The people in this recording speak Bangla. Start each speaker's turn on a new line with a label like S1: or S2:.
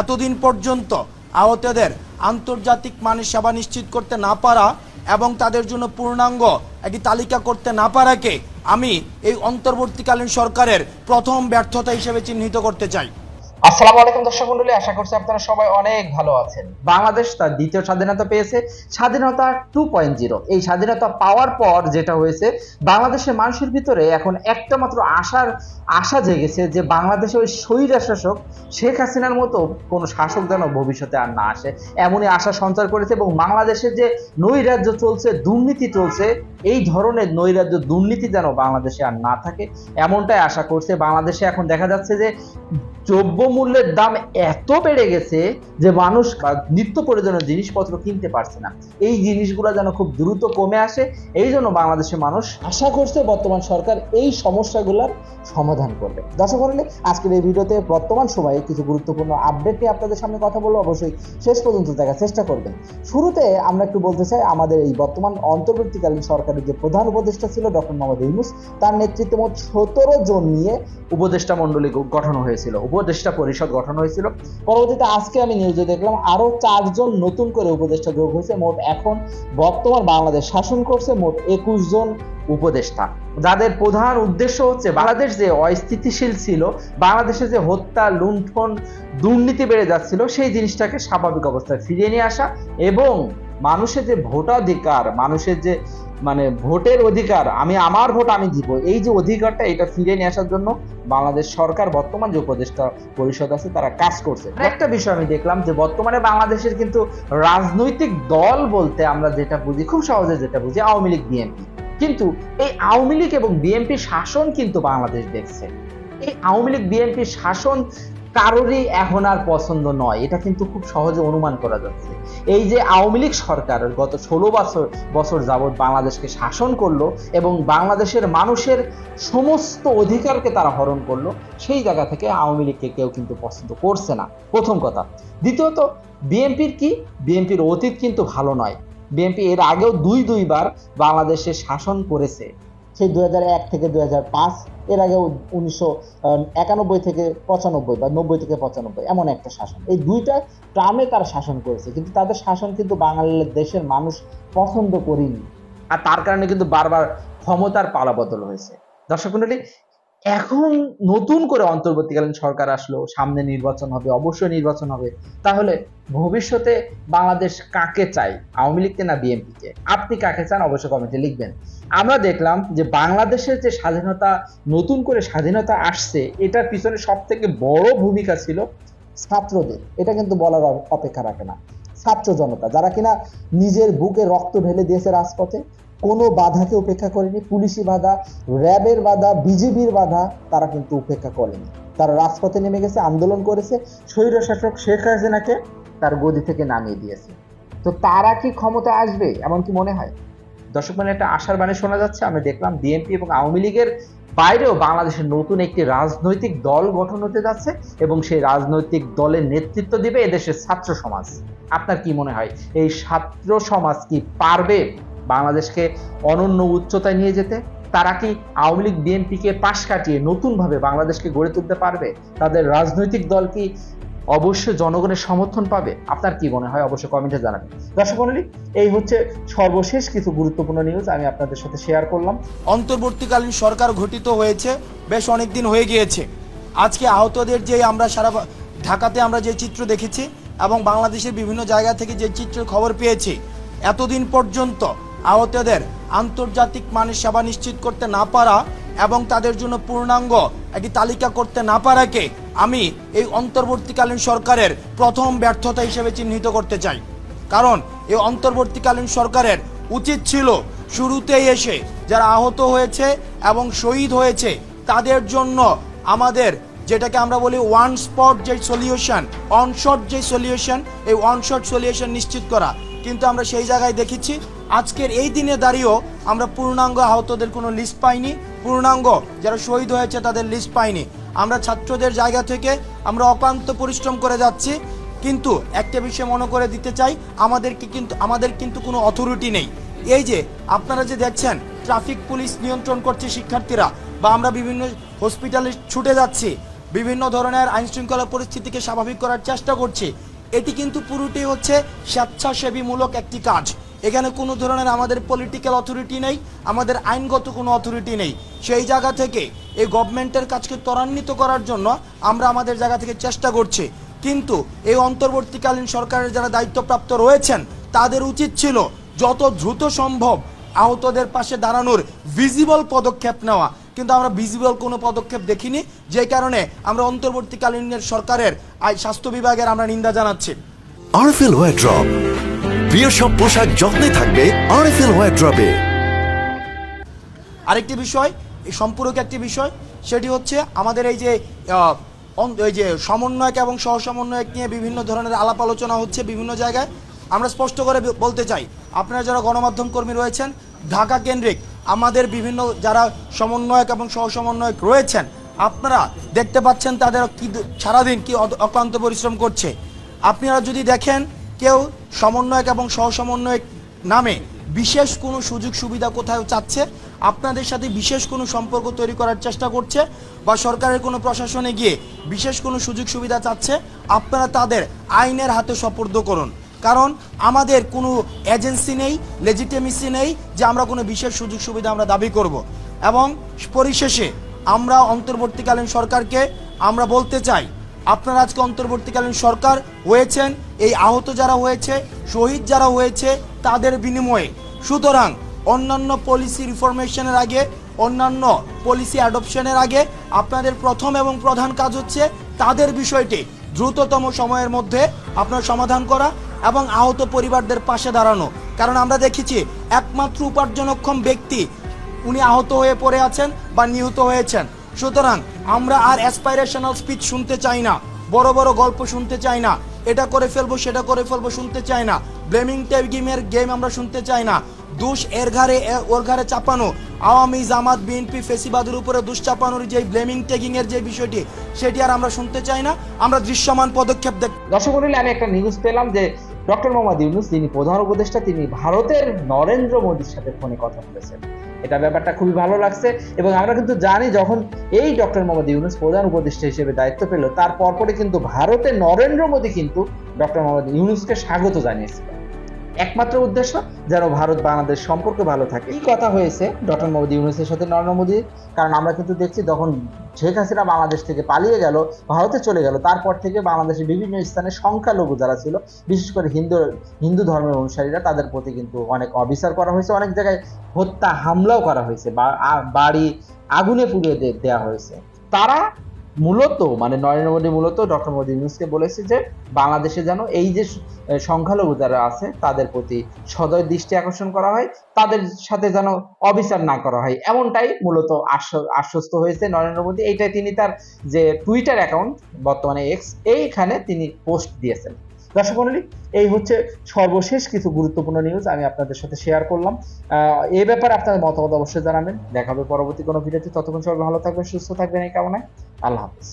S1: এতদিন পর্যন্ত আহতদের আন্তর্জাতিক মানের সেবা নিশ্চিত করতে না পারা এবং তাদের জন্য পূর্ণাঙ্গ একটি তালিকা করতে না পারাকে আমি এই অন্তর্বর্তীকালীন সরকারের প্রথম ব্যর্থতা হিসেবে চিহ্নিত করতে চাই।
S2: আসসালামু আলাইকুম দর্শক মন্ডলী, আশা করছি আপনারা সবাই অনেক ভালো আছেন। বাংলাদেশ তার দ্বিতীয় স্বাধীনতা পেয়েছে, স্বাধীনতা টু পয়েন্ট জিরো এই স্বাধীনতা পাওয়ার পর যেটা হয়েছে, বাংলাদেশের মানুষের ভিতরে এখন একটা মাত্র আশার, আশা জেগেছে যে বাংলাদেশে ওই স্বৈরা শাসক শেখ হাসিনার মতো কোনো শাসক যেন ভবিষ্যতে আর না আসে। এমনই আশা সঞ্চার করেছে এবং বাংলাদেশের যে নৈরাজ্য চলছে, দুর্নীতি চলছে, এই ধরনের নৈরাজ্য, দুর্নীতি যেন বাংলাদেশে আর না থাকে, এমনটাই আশা করছে। বাংলাদেশে এখন দেখা যাচ্ছে যে দ্রব্য মূল্যের দাম এত বেড়ে গেছে যে মানুষ নিত্য প্রয়োজনীয় জিনিসপত্র কিনতে পারছে না। এই জিনিসগুলো যেন খুব দ্রুত কমে আসে এই জন্য বাংলাদেশের মানুষ আশা করছে বর্তমান সরকার এই সমস্যাগুলোর সমাধান করবে। দর্শক মণ্ডলী, আজকের এই ভিডিওতে বর্তমান সময়ে কিছু গুরুত্বপূর্ণ আপডেট নিয়ে আপনাদের সামনে কথা বলব। অবশ্যই শেষ পর্যন্ত দেখার চেষ্টা করবেন। শুরুতে আমরা একটু বলতে চাই আমাদের এই বর্তমান অন্তর্বর্তীকালীন সরকারের যে প্রধান উপদেষ্টা ছিল ডক্টর মোহাম্মদ ইউনুস তার নেতৃত্বে মোট সতেরো জন নিয়ে উপদেষ্টা মণ্ডলী গঠন হয়েছিল। উপদেষ্টা পরিষদ গঠন হয়েছিল। পরবর্তীতে আজকে আমি নিউজে দেখলাম আরও চারজন নতুন করে উপদেষ্টা যোগ হয়েছে। মোট এখন বর্তমান বাংলাদেশ শাসন করছে মোট একুশ জন উপদেষ্টা। যাদের প্রধান উদ্দেশ্য হচ্ছে বাংলাদেশ যে অস্থিতিশীল ছিল, বাংলাদেশে যে হত্যা, লুণ্ঠন, দুর্নীতি বেড়ে যাচ্ছিল, সেই জিনিসটাকে স্বাভাবিক অবস্থায় ফিরিয়ে নিয়ে আসা এবং মানুষের যে ভোটাধিকার, মানুষের যে মানে ভোটের অধিকার আমি আমার ভোট আমি দিব। এই যে অধিকারটা এটা ফিরে নিয়ে আসার জন্য বাংলাদেশ সরকার বর্তমান যে উপদেষ্টা পরিষদ আছে তারা কাজ করছে। একটা বিষয় আমি দেখলাম যে বর্তমানে বাংলাদেশের কিন্তু রাজনৈতিক দল বলতে আমরা যেটা বুঝি খুব সহজে যেটা বুঝি আওয়ামী লীগ বিএনপি। কিন্তু এই আওয়ামী লীগ এবং বিএনপি শাসন কিন্তু বাংলাদেশ দেখছে। এই আওয়ামী লীগ বিএনপি শাসন কারোরই এখন আর পছন্দ নয়। এটা কিন্তু খুব সহজে অনুমান করা যাচ্ছে। এই যে আওয়ামী লীগ সরকার গত ষোলো বছর বছর যাবৎ বাংলাদেশকে শাসন করল এবং বাংলাদেশের মানুষের সমস্ত অধিকারকে তারা হরণ করল, সেই জায়গা থেকে আওয়ামী লীগকে কেউ কিন্তু পছন্দ করছে না। প্রথম কথা। দ্বিতীয়ত, বিএনপির কি? বিএনপির অতীত কিন্তু ভালো নয়। বিএনপি এর আগেও দুই দুইবার বাংলাদেশে শাসন করেছে। সেই এক থেকে দুই এর আগে উনিশশো একানব্বই থেকে পঁচানব্বই বা নব্বই থেকে পঁচানব্বই, এমন একটা শাসন। এই দুইটা ট্রামে তারা শাসন করেছে, কিন্তু তাদের শাসন কিন্তু বাঙালির দেশের মানুষ পছন্দ করিনি। আর তার কারণে কিন্তু বারবার ক্ষমতার পালাবদল হয়েছে। দর্শক মন্ডলী এখন নতুন করে অন্তর্বর্তীকালীন সরকার আসলো, সামনে নির্বাচন হবে, অবশ্যই নির্বাচন হবে, তাহলে ভবিষ্যতে বাংলাদেশ কাকে চাই? আওয়ামী লীগকে না বিএনপিকে? আপনি কাকে চান? অবশ্যই কমেন্টে লিখবেন। আমরা দেখলাম যে বাংলাদেশের যে স্বাধীনতা, নতুন করে স্বাধীনতা আসছে, এটার পিছনে সব থেকে বড় ভূমিকা ছিল ছাত্রদের। এটা কিন্তু বলার অপেক্ষা রাখে না। ছাত্র জনতা, যারা কিনা নিজের বুকে রক্ত ঢেলে দিয়েছে রাজপথে কোনো বাধাকে উপেক্ষা করেনি। পুলিশি বাধা, র্যাবের বাধা, বিজেপির বাধা তারা কিন্তু উপেক্ষা করেনি। তারা রাজপথে নেমে গেছে, আন্দোলন করেছে। স্বৈরশাসক শেখ হাসিনাকে তার গদি থেকে নামিয়ে দিয়েছে। তো তারা কি ক্ষমতা আসবে, এমন কি মনে হয়? দর্শক মানে একটা আশার বাণী শোনা যাচ্ছে। আমি দেখলাম বিএনপি এবং আওয়ামী লীগের বাইরেও বাংলাদেশের নতুন একটি রাজনৈতিক দল গঠন হতে যাচ্ছে এবং সেই রাজনৈতিক দলের নেতৃত্ব দিবে এদেশের ছাত্র সমাজ। আপনার কি মনে হয়, এই ছাত্র সমাজ কি পারবে? বাংলাদেশকে অনন্য উচ্চতায় নিয়ে যেতে তারা কি আওয়ামী লীগ বিএনপিকে পাশ কাটিয়ে নতুনভাবে বাংলাদেশকে গড়ে তুলতে পারবে? তাদের রাজনৈতিক দল কি অবশ্যই জনগণের সমর্থন পাবে? আপনার কি মনে হয়? অবশ্যই কমেন্টে জানাবেন। দর্শক মণ্ডলী, এই হচ্ছে সর্বশেষ কিছু গুরুত্বপূর্ণ নিউজ আমি আপনাদের সাথে শেয়ার করলাম।
S1: অন্তর্বর্তীকালীন সরকার গঠিত হয়েছে বেশ অনেক দিন হয়ে গিয়েছে। আজকে আহতদের যে আমরা সারা ঢাকাতে আমরা যে চিত্র দেখেছি এবং বাংলাদেশের বিভিন্ন জায়গা থেকে যে চিত্রের খবর পেয়েছি এতদিন পর্যন্ত আহতদের আন্তর্জাতিক মানের সেবা নিশ্চিত করতে না পারা এবং তাদের জন্য পূর্ণাঙ্গ একটি তালিকা করতে না পারাকে আমি এই অন্তর্বর্তীকালীন সরকারের প্রথম ব্যর্থতা হিসেবে চিহ্নিত করতে চাই। কারণ এই অন্তর্বর্তীকালীন সরকারের উচিত ছিল শুরুতেই এসে যারা আহত হয়েছে এবং শহীদ হয়েছে তাদের জন্য আমাদের যেটাকে আমরা বলি ওয়ান স্পট যে সলিউশন অন শট যে সলিউশন, এই ওয়ান শট সলিউশন নিশ্চিত করা। কিন্তু আমরা সেই জায়গায় দেখেছি আজকের এই দিনে দাঁড়িয়েও আমরা পূর্ণাঙ্গ আহতদের কোনো লিস্ট পাইনি। পূর্ণাঙ্গ যারা শহীদ হয়েছে তাদের লিস্ট পাইনি। আমরা ছাত্রদের জায়গা থেকে আমরা অক্লান্ত পরিশ্রম করে যাচ্ছি। কিন্তু একটা বিষয় মনে করে দিতে চাই, আমাদেরকে কিন্তু, আমাদের কিন্তু কোনো অথরিটি নেই। এই যে, আপনারা যে দেখছেন ট্রাফিক পুলিশ নিয়ন্ত্রণ করছে শিক্ষার্থীরা বা আমরা বিভিন্ন হসপিটালে ছুটে যাচ্ছি, বিভিন্ন ধরনের আইন শৃঙ্খলা পরিস্থিতিকে স্বাভাবিক করার চেষ্টা করছি, এটি কিন্তু পুরোটি হচ্ছে স্বেচ্ছাসেবীমূলক একটি কাজ। এখানে কোনো ধরনের আমাদের পলিটিক্যাল অথরিটি নেই, আমাদের আইনগত কোনো অথরিটি নেই। সেই জায়গা থেকে এই গভর্নমেন্টের কাজকে ত্বরান্বিত করার জন্য আমরা আমাদের জায়গা থেকে চেষ্টা করছি। কিন্তু এই অন্তর্বর্তীকালীন সরকারের যারা দায়িত্বপ্রাপ্ত রয়েছেন, তাদের উচিত ছিল যত দ্রুত সম্ভব আহতদের পাশে দাঁড়ানোর ভিজিবল পদক্ষেপ নেওয়া। কিন্তু আমরা ভিজিবল কোনো পদক্ষেপ দেখিনি, যে কারণে আমরা অন্তর্বর্তীকালীন সরকারের স্বাস্থ্য বিভাগের আমরা নিন্দা জানাচ্ছি।
S3: ওয়ারড্রপ প্রিয় সব পোশাক যত্নে থাকবে আরএফএল ওয়ারড্রপে
S1: আরেকটি বিষয় সম্পূরক একটি বিষয়, সেটি হচ্ছে আমাদের এই যে এই যে সমন্বয়ক এবং সহসমন্বয়ক নিয়ে বিভিন্ন ধরনের আলাপ আলোচনা হচ্ছে বিভিন্ন জায়গায়। আমরা স্পষ্ট করে বলতে চাই, আপনারা যারা গণমাধ্যম কর্মী রয়েছেন, ঢাকা কেন্দ্রিক, আমাদের বিভিন্ন যারা সমন্বয়ক এবং সহসমন্বয়ক রয়েছেন, আপনারা দেখতে পাচ্ছেন তাদের কি সারাদিন কি অক্লান্ত পরিশ্রম করছে। আপনারা যদি দেখেন কেউ সমন্বয়ক এবং সহসমন্বয়ক নামে বিশেষ কোনো সুযোগ সুবিধা কোথাও চাচ্ছে? আপনাদের সাথে বিশেষ কোনো সম্পর্ক তৈরি করার চেষ্টা করছে? বা সরকারের কোনো প্রশাসনে গিয়ে বিশেষ কোনো সুযোগ সুবিধা চাচ্ছে? আপনারা তাদের আইনের হাতে সপর্দ করুন। কারণ আমাদের কোনো এজেন্সি নেই লেজিটেমিসি নেই যে আমরা কোনো বিশেষ সুযোগ সুবিধা আমরা দাবি করব। এবং পরিশেষে আমরা অন্তর্বর্তীকালীন সরকারকে আমরা বলতে চাই আপনারা আজকে অন্তর্বর্তীকালীন সরকার হয়েছেন, এই আহত যারা হয়েছে, শহীদ যারা হয়েছে, তাদের বিনিময়ে। সুতরাং অন্যান্য পলিসি রিফরমেশনের আগে, অন্যান্য পলিসি অ্যাডপশনের আগে আপনাদের প্রথম এবং প্রধান কাজ হচ্ছে তাদের বিষয়টি দ্রুততম সময়ের মধ্যে আপনার সমাধান করা এবং আহত পরিবারদের পাশে দাঁড়ানো। কারণ আমরা দেখেছি একমাত্র উপার্জনক্ষম ব্যক্তি উনি আহত হয়ে পড়ে আছেন বা নিহত হয়েছেন। সুতরাং আমরা আর অ্যাসপাইরেশনাল স্পিচ শুনতে চাই না। বড় বড় গল্প শুনতে চাই না। এটা করে ফেলব, সেটা করে ফেলব শুনতে চাই না। ব্লেমিং গেমের গেম আমরা শুনতে চাই না। দুষ এর এ- ওর ঘাড়ে চাপানো। আওয়ামী জামাত বিএনপি ফেসিবাদের উপরে দুষ চাপানোর যে ব্লেমিং টেকিং এর যে বিষয়টি, সেটি আর আমরা শুনতে চাই না। আমরা দৃশ্যমান পদক্ষেপ দেখ
S2: দর্শক আমি একটা নিউজ পেলাম যে ডক্টর মোহাম্মদ ইউনুস, যিনি প্রধান উপদেষ্টা, তিনি ভারতের নরেন্দ্র মোদীর সাথে ফোনে কথা বলেছেন। এটা ব্যাপারটা খুবই ভালো লাগছে এবং আমরা কিন্তু জানি যখন এই ডক্টর মোহাম্মদ ইউনুস প্রধান উপদেষ্টা হিসেবে দায়িত্ব পেল, তার পরপরে কিন্তু ভারতের নরেন্দ্র মোদী কিন্তু ডক্টর মোহাম্মদ ইউনুসকে স্বাগত জানিয়েছিল। একমাত্র উদ্দেশ্য যেন ভারত বাংলাদেশ সম্পর্ক ভালো থাকে। এই কথা হয়েছে? ডক্টর মোহাম্মদ ইউনুসের সাথে নরেন্দ্র মোদী? কারণ আমরা কিন্তু দেখছি যখন শেখ হাসিনা বাংলাদেশ থেকে পালিয়ে গেল, ভারতে চলে গেল, তারপর থেকে বাংলাদেশের বিভিন্ন স্থানে সংখ্যালঘু যারা ছিল, বিশেষ করে হিন্দু হিন্দু ধর্মের অনুসারীরা তাদের প্রতি কিন্তু অনেক অবিচার করা হয়েছে, অনেক জায়গায় হত্যা, হামলাও করা হয়েছে বাড়ি আগুনে পুড়িয়ে দেওয়া হয়েছে। তারা মূলত মানে নরেন্দ্র মোদী মূলত ডক্টর মোদী ইউনুসকে বলেছে যে বাংলাদেশে যেন এই যে সংখ্যালঘু যারা আছে, তাদের প্রতি সদয় দৃষ্টি আকর্ষণ করা হয়, তাদের সাথে যেন অবিচার না করা হয়। এমনটাই মূলত আশ্ব- আশ্বস্ত হয়েছে নরেন্দ্র মোদী। এইটাই তিনি তার যে টুইটার অ্যাকাউন্ট বর্তমানে এক্স এইখানে তিনি পোস্ট দিয়েছেন। দর্শক মন্ডলী এই হচ্ছে সর্বশেষ কিছু গুরুত্বপূর্ণ নিউজ আমি আপনাদের সাথে শেয়ার করলাম। এ ব্যাপারে আপনাদের মতামত অবশ্যই জানাবেন। দেখা হবে পরবর্তী কোনো ভিডিওতে ততক্ষণ সবাই ভালো থাকবেন, সুস্থ থাকবেন এই কামনায়। আল্লাহ হাফিজ।